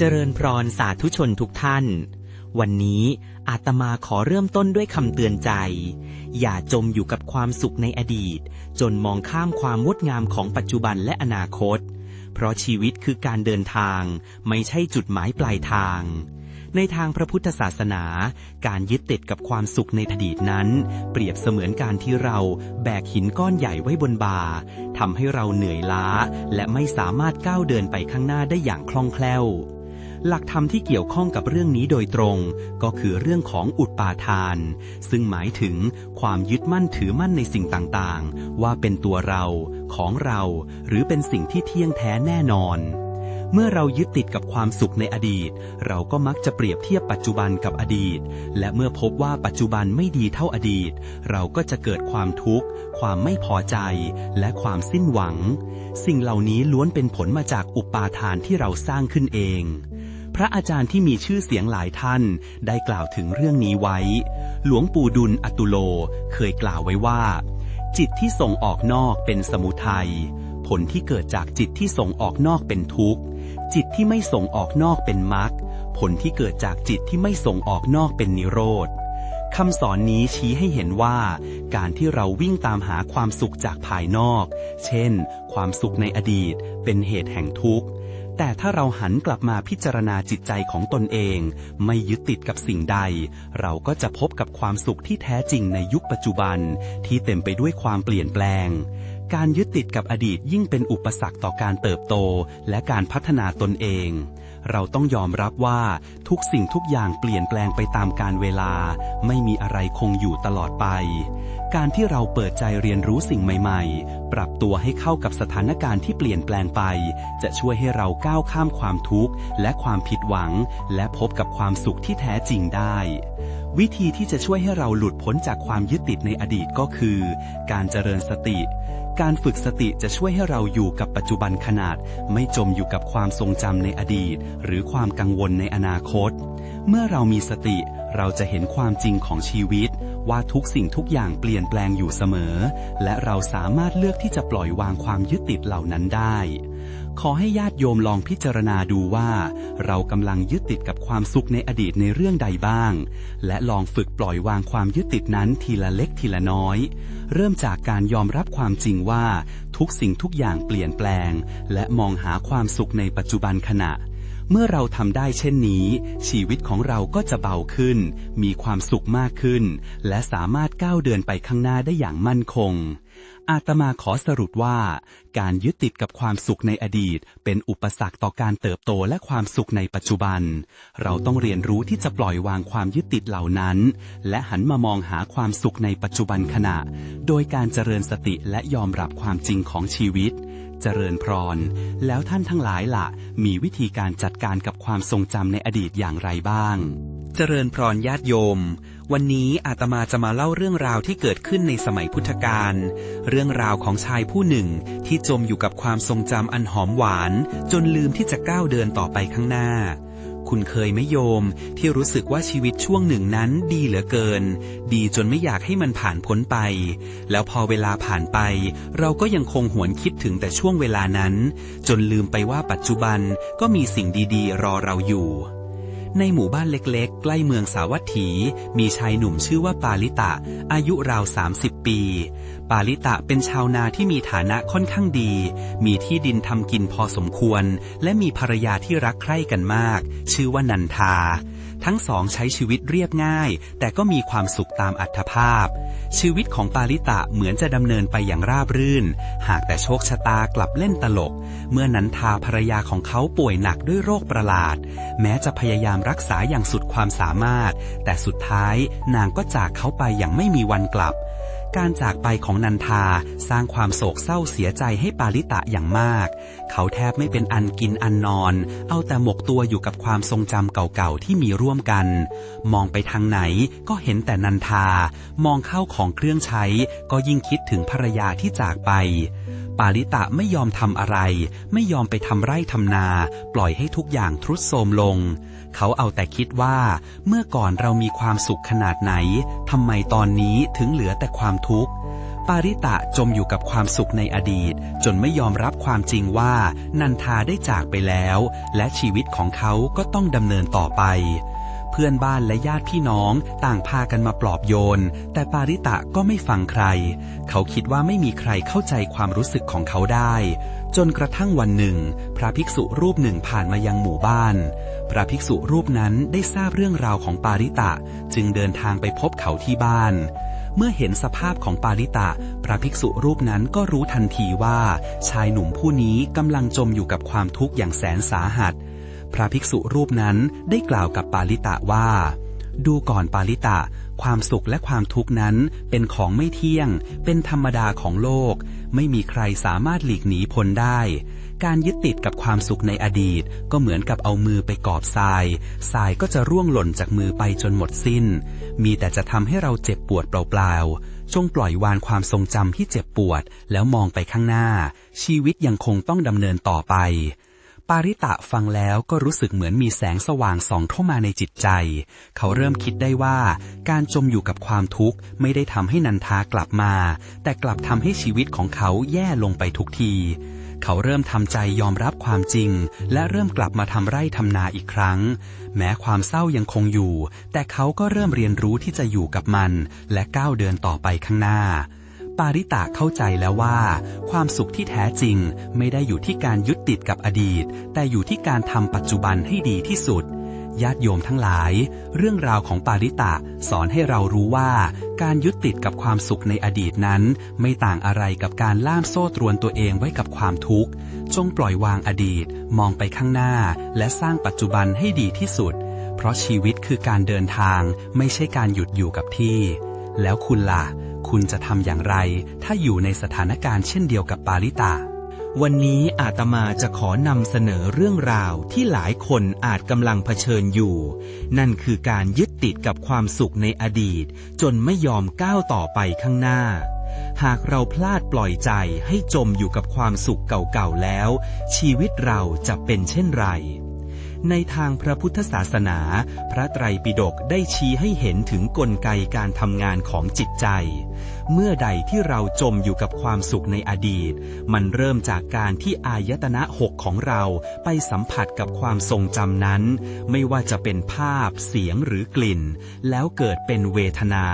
เจริญพรสาธุชนทุกท่าน วันนี้อาตมาขอเริ่มต้นด้วยคำเตือนใจ อย่าจมอยู่กับความสุขในอดีต จนมองข้ามความงดงามของปัจจุบันและอนาคต เพราะชีวิตคือการเดินทาง ไม่ใช่จุดหมายปลายทาง ในทางพระพุทธศาสนา การยึดติดกับความสุขในอดีตนั้น เปรียบเสมือนการที่เราแบกหินก้อนใหญ่ไว้บนบ่าทำให้เราเหนื่อยล้า และไม่สามารถก้าวเดินไปข้างหน้าได้อย่างคล่องแคล่ว หลักธรรมที่เกี่ยวข้องกับเรื่องนี้โดยตรง ก็คือเรื่องของอุดปาทาน ซึ่งหมายถึงความยึดมั่นถือมั่นในสิ่งต่างๆ ว่าเป็นตัวเรา ของเรา หรือเป็นสิ่งที่เที่ยงแท้แน่นอน เมื่อเรายึดติดกับความสุขในอดีต เราก็มักจะเปรียบเทียบปัจจุบันกับอดีต และเมื่อพบว่าปัจจุบันไม่ดีเท่าอดีต เราก็จะเกิดความทุกข์ ความไม่พอใจ และความสิ้นหวัง สิ่งเหล่านี้ล้วนเป็นผลมาจากอุปาทานที่เราสร้างขึ้นเอง พระอาจารย์ที่มีชื่อเสียงหลายท่านได้กล่าวถึงเรื่องนี้ไว้ หลวงปู่ดุลอตุโลเคยกล่าวไว้ว่า จิตที่ส่งออกนอกเป็นสมุทัย ผลที่เกิดจากจิตที่ส่งออกนอกเป็นทุกข์ จิตที่ไม่ส่งออกนอกเป็นมรรค ผลที่เกิดจากจิตที่ไม่ส่งออกนอกเป็นนิโรธคำสอนนี้ชี้ให้เห็นว่า การที่เราวิ่งตามหาความสุขจากภายนอก เช่น ความสุขในอดีต เป็นเหตุแห่งทุกข์ แต่ถ้าเราหันกลับมาพิจารณาจิตใจของตนเอง ไม่ยึดติดกับสิ่งใด เราก็จะพบกับความสุขที่แท้จริงในยุคปัจจุบัน ที่เต็มไปด้วยความเปลี่ยนแปลง การยึดติดกับอดีตยิ่งเป็นอุปสรรคต่อการเติบโต และการพัฒนาตนเอง เราต้องยอมรับว่าทุกสิ่งทุกอย่างเปลี่ยนแปลงไปตามกาลเวลา ไม่มีอะไรคงอยู่ตลอดไป การที่เราเปิดใจเรียนรู้สิ่งใหม่ๆ ปรับตัวให้เข้ากับสถานการณ์ที่เปลี่ยนแปลงไป จะช่วยให้เราก้าวข้ามความทุกข์ และความผิดหวัง และพบกับความสุขที่แท้จริงได้ วิธีที่จะช่วยให้เราหลุดพ้นจากความยึดติดในอดีตก็คือ การเจริญสติ การฝึกสติจะช่วยให้เราอยู่กับปัจจุบันขนาด ไม่จมอยู่กับความทรงจำในอดีต หรือความกังวลในอนาคต เมื่อเรามีสติเราจะเห็นความจริงของชีวิต ว่าทุกสิ่งทุกอย่างเปลี่ยนแปลงอยู่เสมอ และเราสามารถเลือกที่จะปล่อยวางความยึดติดเหล่านั้นได้ ขอให้ญาติโยมลองพิจารณาดูว่า เรากำลังยึดติดกับความสุขในอดีตในเรื่องใดบ้าง และลองฝึกปล่อยวางความยึดติดนั้นทีละเล็กทีละน้อย เริ่มจากการยอมรับความจริงว่า ทุกสิ่งทุกอย่างเปลี่ยนแปลง และมองหาความสุขในปัจจุบันขณะ เมื่อเราทำได้เช่นนี้ ชีวิตของเราก็จะเบาขึ้น มีความสุขมากขึ้น และสามารถก้าวเดินไปข้างหน้าได้อย่างมั่นคง อาตมาขอสรุปว่า การยึดติดกับความสุขในอดีต เป็นอุปสรรคต่อการเติบโตและความสุขในปัจจุบัน เราต้องเรียนรู้ที่จะปล่อยวางความยึดติดเหล่านั้น และหันมามองหาความสุขในปัจจุบันขณะ โดยการเจริญสติและยอมรับความจริงของชีวิต เจริญพร แล้วท่านทั้งหลายล่ะ มีวิธีการจัดการกับความทรงจำในอดีตอย่างไรบ้าง เจริญพรญาติโยม วันนี้อาตมาจะมาเล่าเรื่องราวที่เกิดขึ้นในสมัยพุทธกาล เรื่องราวของชายผู้หนึ่งที่จมอยู่กับความทรงจำอันหอมหวาน จนลืมที่จะก้าวเดินต่อไปข้างหน้า คุณเคยไหมโยม ที่รู้สึกว่าชีวิตช่วงหนึ่งนั้นดีเหลือเกิน ดีจนไม่อยากให้มันผ่านพ้นไป แล้วพอเวลาผ่านไป เราก็ยังคงหวนคิดถึงแต่ช่วงเวลานั้น จนลืมไปว่าปัจจุบันก็มีสิ่งดีๆ รอเราอยู่ ในหมู่บ้านเล็กๆ ใกล้เมืองสาวัตถี มีชายหนุ่มชื่อว่าปาลิตะ อายุราว 30 ปี ปาลิตะเป็นชาวนาที่มีฐานะค่อนข้างดี มีที่ดินทำกินพอสมควร และมีภรรยาที่รักใคร่กันมาก ชื่อว่านันทา ทั้งสองใช้ชีวิตเรียบง่าย แต่ก็มีความสุขตามอัตภาพ ชีวิตของปาลิตะเหมือนจะดำเนินไปอย่างราบรื่น หากแต่โชคชะตากลับเล่นตลก เมื่อนันทาภรรยาของเขาป่วยหนักด้วยโรคประหลาด แม้จะพยายามรักษาอย่างสุดความสามารถ แต่สุดท้ายนางก็จากเขาไปอย่างไม่มีวันกลับ การจากไปของนันทาสร้างความโศกเศร้าเสียใจให้ปาลิตะอย่างมาก เขาแทบไม่เป็นอันกินอันนอน เอาแต่หมกตัวอยู่กับความทรงจำเก่าๆที่มีร่วมกัน มองไปทางไหนก็เห็นแต่นันทา มองเข้าของเครื่องใช้ก็ยิ่งคิดถึงภรรยาที่จากไป ปาลิตะไม่ยอมทำอะไร ไม่ยอมไปทำไร่ทำนา ปล่อยให้ทุกอย่างทรุดโทรมลง เขาเอาแต่คิดว่า เมื่อก่อนเรามีความสุขขนาดไหนทำไมตอนนี้ถึงเหลือแต่ความทุกข์ ปาริตะจมอยู่กับความสุขในอดีต จนไม่ยอมรับความจริงว่า นันทาได้จากไปแล้ว และชีวิตของเขาก็ต้องดำเนินต่อไป พื่อนบ้านและญาติพี่น้องต่างพากันมาปลอบโยน แต่ปาริตะก็ไม่ฟังใคร เขาคิดว่าไม่มีใครเข้าใจความรู้สึกของเขาได้ จนกระทั่งวันหนึ่ง พระภิกษุรูปหนึ่งผ่านมายังหมู่บ้าน พระภิกษุรูปนั้นได้ทราบเรื่องราวของปาริตะจึงเดินทางไปพบเขาที่บ้านเมื่อเห็นสภาพของปาริตะ พระภิกษุรูปนั้นก็รู้ทันทีว่า ชายหนุ่มผู้นี้กำลังจมอยู่กับความทุกข์อย่างแสนสาหัส พระภิกษุรูปนั้นได้กล่าวกับปาริตะว่า ดูก่อนปาริตะ ความสุขและความทุกข์นั้นเป็นของไม่เที่ยง เป็นธรรมดาของโลก ไม่มีใครสามารถหลีกหนีพ้นได้ การยึดติดกับความสุขในอดีต ก็เหมือนกับเอามือไปกอบทราย ทรายก็จะร่วงหล่นจากมือไปจนหมดสิ้น มีแต่จะทำให้เราเจ็บปวดเปล่าๆ จงปล่อยวางความทรงจำที่เจ็บปวด แล้วมองไปข้างหน้า ชีวิตยังคงต้องดำเนินต่อไป ปาริตะฟังแล้วก็รู้สึกเหมือนมีแสงสว่างส่องเข้ามาในจิตใจ เขาเริ่มคิดได้ว่าการจมอยู่กับความทุกข์ไม่ได้ทำให้นันทากลับมา แต่กลับทำให้ชีวิตของเขาแย่ลงไปทุกที เขาเริ่มทำใจยอมรับความจริง และเริ่มกลับมาทำไร่ทำนาอีกครั้ง แม้ความเศร้ายังคงอยู่ แต่เขาก็เริ่มเรียนรู้ที่จะอยู่กับมัน และก้าวเดินต่อไปข้างหน้า ปาริตะเข้าใจแล้วว่า ความสุขที่แท้จริงไม่ได้อยู่ที่การยึดติดกับอดีต แต่อยู่ที่การทำปัจจุบันให้ดีที่สุด ญาติโยมทั้งหลาย เรื่องราวของปาริตะสอนให้เรารู้ว่า การยึดติดกับความสุขในอดีตนั้น ไม่ต่างอะไรกับการล่ามโซ่ตรวนตัวเองไว้กับความทุกข์ จงปล่อยวางอดีต มองไปข้างหน้า และสร้างปัจจุบันให้ดีที่สุด เพราะชีวิตคือการเดินทาง ไม่ใช่การหยุดอยู่กับที่ แล้วคุณล่ะ คุณจะทำอย่างไร ถ้าอยู่ในสถานการณ์เช่นเดียวกับปาริตะวันนี้อาตมาจะขอนำเสนอเรื่องราวที่หลายคนอาจกำลังเผชิญอยู่ นั่นคือการยึดติดกับความสุขในอดีต จนไม่ยอมก้าวต่อไปข้างหน้า หากเราพลาดปล่อยใจให้จมอยู่กับความสุขเก่าๆแล้ว ชีวิตเราจะเป็นเช่นไร ในทางพระพุทธศาสนา พระไตรปิฎกได้ชี้ให้เห็นถึงกลไกการทำงานของจิตใจ เมื่อใดที่เราจมอยู่กับความสุขในอดีต มันเริ่มจากการที่อายตนะหกของเราไปสัมผัสกับความทรงจำนั้น ไม่ว่าจะเป็นภาพ เสียงหรือกลิ่น แล้วเกิดเป็นเวทนา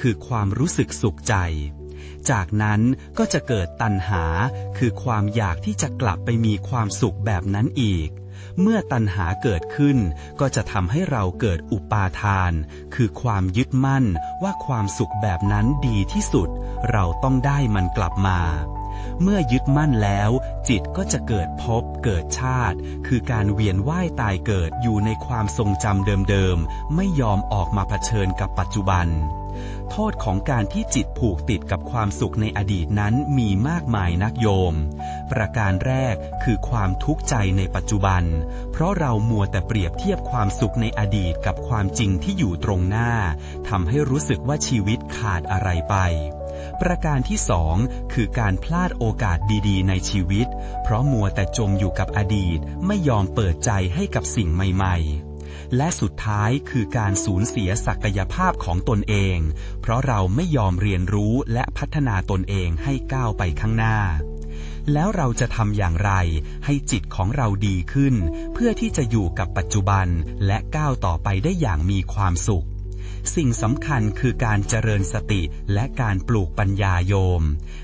คือความรู้สึกสุขใจจากนั้นก็จะเกิดตัณหาคือความอยากที่จะกลับไปมีความสุขแบบนั้นอีก เมื่อตัณหาเกิดขึ้น ก็จะทำให้เราเกิดอุปาทาน คือความยึดมั่นว่าความสุขแบบนั้นดีที่สุด เราต้องได้มันกลับมา เมื่อยึดมั่นแล้ว จิตก็จะเกิดภพเกิดชาติ คือการเวียนว่ายตายเกิดอยู่ในความทรงจำเดิมๆ ไม่ยอมออกมาเผชิญกับปัจจุบัน โทษของการที่จิตผูกติดกับความสุขในอดีตนั้นมีมากมายนักโยม ประการแรกคือความทุกข์ใจในปัจจุบัน เพราะเรามัวแต่เปรียบเทียบความสุขในอดีตกับความจริงที่อยู่ตรงหน้าทำให้รู้สึกว่าชีวิตขาดอะไรไปประการที่สองคือการพลาดโอกาสดีๆ ในชีวิต เพราะมัวแต่จมอยู่กับอดีตไม่ยอมเปิดใจให้กับสิ่งใหม่ ๆ และสุดท้ายคือการสูญเสียศักยภาพของตนเอง เพราะเราไม่ยอมเรียนรู้และพัฒนาตนเองให้ก้าวไปข้างหน้า แล้วเราจะทำอย่างไร ให้จิตของเราดีขึ้น เพื่อที่จะอยู่กับปัจจุบันและก้าวต่อไปได้อย่างมีความสุขสิ่งสำคัญคือการเจริญสติและการปลูกปัญญาโยม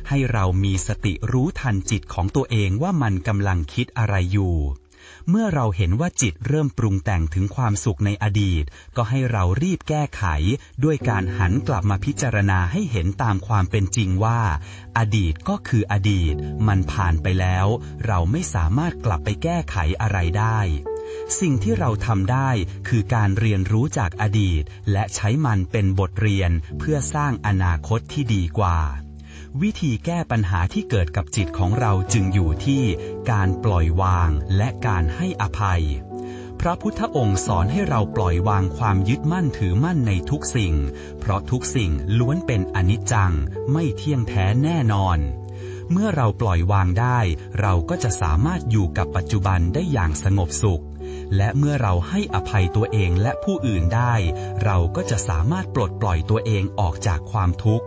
ให้เรามีสติรู้ทันจิตของตัวเองว่ามันกำลังคิดอะไรอยู่ เมื่อเราเห็นว่าจิตเริ่มปรุงแต่งถึงความสุขในอดีต ก็ให้เรารีบแก้ไข ด้วยการหันกลับมาพิจารณาให้เห็นตามความเป็นจริงว่า อดีตก็คืออดีต มันผ่านไปแล้ว เราไม่สามารถกลับไปแก้ไขอะไรได้สิ่งที่เราทำได้คือการเรียนรู้จากอดีต และใช้มันเป็นบทเรียนเพื่อสร้างอนาคตที่ดีกว่า วิธีแก้ปัญหาที่เกิดกับจิตของเราจึงอยู่ที่การปล่อยวางและการให้อภัย พระพุทธองค์สอนให้เราปล่อยวางความยึดมั่นถือมั่นในทุกสิ่ง เพราะทุกสิ่งล้วนเป็นอนิจจัง ไม่เที่ยงแท้แน่นอน เมื่อเราปล่อยวางได้ เราก็จะสามารถอยู่กับปัจจุบันได้อย่างสงบสุขและเมื่อเราให้อภัยตัวเองและผู้อื่นได้ เราก็จะสามารถปลดปล่อยตัวเองออกจากความทุกข์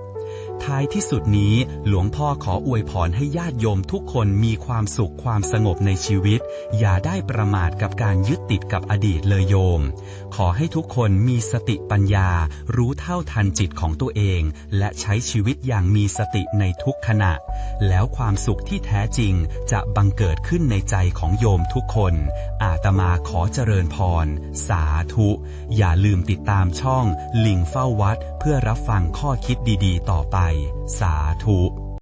ท้ายที่สุดนี้หลวงพ่อขออวยพรให้ญาติโยมทุกคนมีความสุขความสงบในชีวิต อย่าได้ประมาทกับการยึดติดกับอดีตเลยโยม ขอให้ทุกคนมีสติปัญญา รู้เท่าทันจิตของตัวเอง และใช้ชีวิตอย่างมีสติในทุกขณะ แล้วความสุขที่แท้จริงจะบังเกิดขึ้นในใจของโยมทุกคน อาตมาขอเจริญพร สาธุ อย่าลืมติดตามช่องลิงเฝ้าวัด เพื่อรับฟังข้อคิดดีๆ ต่อไป สาธุ